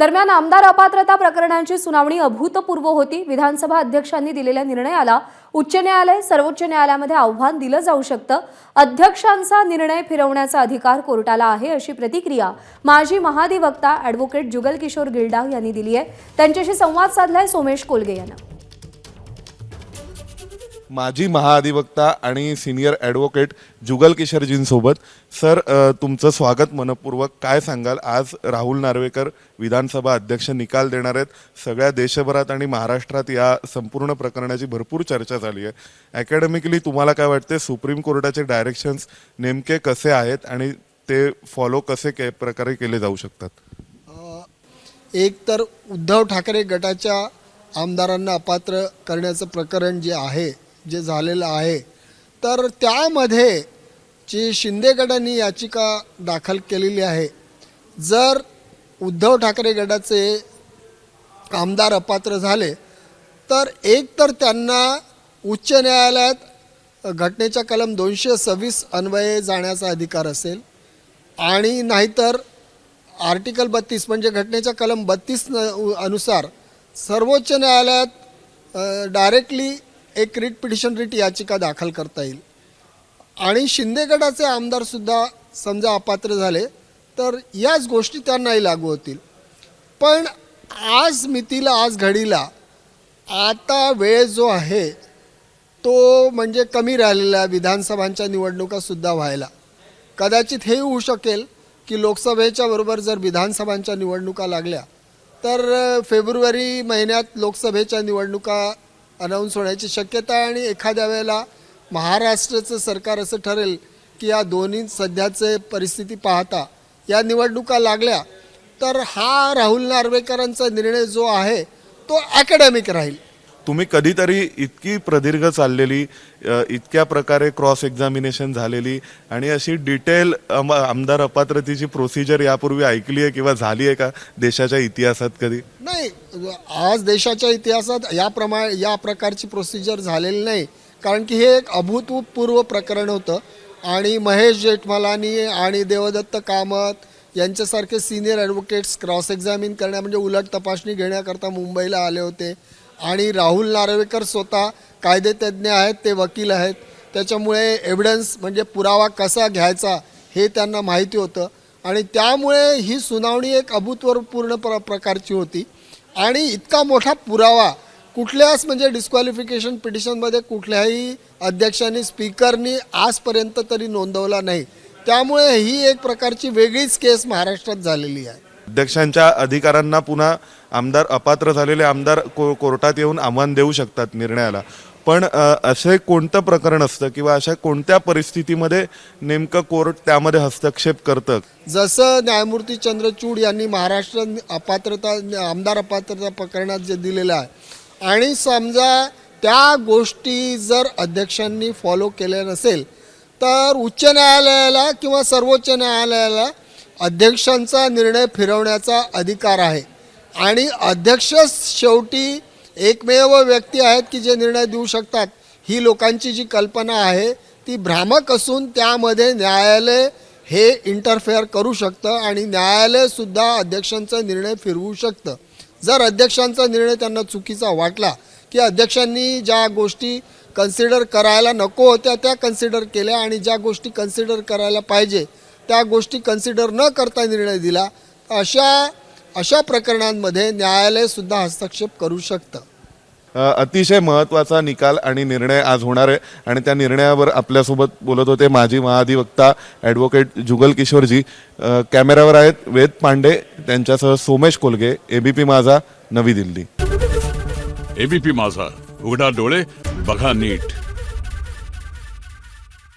दरम्यान आमदार अपात्रता प्रकरणांची सुनावणी अभूतपूर्व होती. विधानसभा अध्यक्षांनी दिलेल्या निर्णयाला उच्च न्यायालय सर्वोच्च न्यायालयामध्ये आव्हान दिलं जाऊ शकतं. अध्यक्षांचा निर्णय फिरवण्याचा अधिकार कोर्टाला आहे अशी प्रतिक्रिया माजी महाधिवक्ता ॲडव्होकेट जुगल किशोर गिल्डा यांनी दिली आहे. त्यांच्याशी संवाद साधलाय सोमेश कोलगे यांना. माजी महाअधिवक्ता आणि सिनियर ॲडव्होकेट जुगल किशोरजींसोबत. सर तुमचं स्वागत मनपूर्वक. काय सांगाल? आज राहुल नार्वेकर विधानसभा अध्यक्ष निकाल देणार आहेत. सगळ्या देशभरात आणि महाराष्ट्रात या संपूर्ण प्रकरणाची भरपूर चर्चा झाली आहे. अकॅडमिकली तुम्हाला काय वाटते सुप्रीम कोर्टाचे डायरेक्शन्स नेमके कसे आहेत आणि ते फॉलो कसे के प्रकारे केले जाऊ शकतात? एक तर उद्धव ठाकरे गटाच्या आमदारांना अपात्र करण्याचं प्रकरण जे आहे जे झालेलं आहे. तर त्यामध्ये जी शिंदे गटाने याचिका दाखल केलेली आहे. जर उद्धव ठाकरे गटाचे आमदार अपात्र झाले तर एक तर त्यांना उच्च न्यायालयात घटनेच्या कलम दोनशे सव्वीस अन्वये जाण्याचा अधिकार असेल आणि नाहीतर आर्टिकल बत्तीस म्हणजे घटनेच्या कलम बत्तीस अनुसार सर्वोच्च न्यायालयात डायरेक्टली एक रिट पिटिशन रिट याचिका दाखल करता येईल. आणि शिंदे गटाचे आमदारसुद्धा समजा अपात्र झाले तर याच गोष्टी त्यांनाही लागू होतील. पण आज मितीला आज घडीला आता वेळ जो आहे तो म्हणजे कमी राहिलेला विधानसभांच्या निवडणुकासुद्धा व्हायला. कदाचित हे होऊ शकेल की लोकसभेच्या बरोबर जर विधानसभांच्या निवडणुका लागल्या तर फेब्रुवारी महिन्यात लोकसभेच्या निवडणुका अनाऊन्स होण्याची शक्यता आहे आणि एखाद्या वेळेला महाराष्ट्राचं सरकार असं ठरेल की या दोन्ही सध्याचे परिस्थिती पाहता या निवडणुका लागल्या तर हा राहुल नार्वेकरांचा निर्णय जो आहे तो अकॅडमिक राहील. तुम्ही कधीतरी इतकी प्रदीर्घ चाललेली इतक्या प्रकारे क्रॉस एक्झामिनेशन झालेली आणि अशी डिटेल आमदार अपात्रतेची प्रोसिजर यापूर्वी ऐकली आहे किंवा झाली आहे का देशाच्या इतिहासात कधी? नाही आज देशाच्या इतिहासात या प्रमाणे या प्रकारची प्रोसिजर झालेली नाही. कारण की हे एक अभूतपूर्व प्रकरण होतं आणि महेश जेठमलानी आणि देवदत्त कामत यांच्यासारखे सिनियर ॲडव्होकेट्स क्रॉस एक्झामिन करण्या म्हणजे उलट तपासणी घेण्याकरता मुंबईला आले होते. आणि राहुल नार्वेकर स्वतः कायदेतज्ञ आहेत ते वकील आहेत. त्याच्यामुळे एव्हिडन्स म्हणजे पुरावा कसा घ्यायचा हे त्यांना माहिती होतं. आणि त्यामुळे ही सुनावणी एक अभूतपूर्व प्र प्रकारची होती. आणि इतका मोठा पुरावा कुठल्याच म्हणजे डिस्क्वालिफिकेशन पिटिशनमध्ये कुठल्याही अध्यक्षांनी स्पीकरनी आजपर्यंत तरी नोंदवला नाही. त्यामुळे ही एक प्रकारची वेगळीच केस महाराष्ट्रात झालेली आहे. अध्यक्षांच्या अधिकारांना पुन्हा आमदार अपात्र झालेले आमदार को कोर्टात येऊन आव्हान देऊ शकतात निर्णयाला. पण असे कोणतं प्रकरण असतं किंवा अशा कोणत्या परिस्थितीमध्ये नेमकं कोर्ट त्यामध्ये हस्तक्षेप करतं? जसं न्यायमूर्ती चंद्रचूड यांनी महाराष्ट्र अपात्रता आमदार अपात्रता प्रकरणात जे दिलेलं आहे आणि समजा त्या गोष्टी जर अध्यक्षांनी फॉलो केल्या नसेल तर उच्च न्यायालयाला किंवा सर्वोच्च न्यायालयाला अध्यक्षांचा निर्णय फिरवण्याचा अधिकार आहे. आणि अध्यक्ष शेवटी एकमेव व्यक्ती आहेत की जे निर्णय देऊ शकतात ही लोकांची जी कल्पना आहे ती भ्रामक असून त्यामध्ये न्यायालय हे इंटरफेअर करू शकतं आणि न्यायालयसुद्धा अध्यक्षांचा निर्णय फिरवू शकतं. जर अध्यक्षांचा निर्णय त्यांना चुकीचा वाटला की अध्यक्षांनी ज्या गोष्टी कन्सिडर करायला नको होत्या त्या कन्सिडर केल्या आणि ज्या गोष्टी कन्सिडर करायला पाहिजे त्या गोष्टी कन्सिडर न करता निर्णय दिला अशा अशा प्रकरणांमध्ये न्यायालयसुद्धा हस्तक्षेप करू शकतं. अतिशय महत्त्वाचा निकाल आणि निर्णय आज होणार आहे. आणि त्या निर्णयावर आपल्यासोबत बोलत होते माजी महाधिवक्ता ॲडव्होकेट जुगल किशोरजी. कॅमेऱ्यावर आहेत वेद पांडे त्यांच्यासह सोमेश कोलगे एबीपी माझा नवी दिल्ली. एबीपी माझा उघडा डोळे बघा नीट.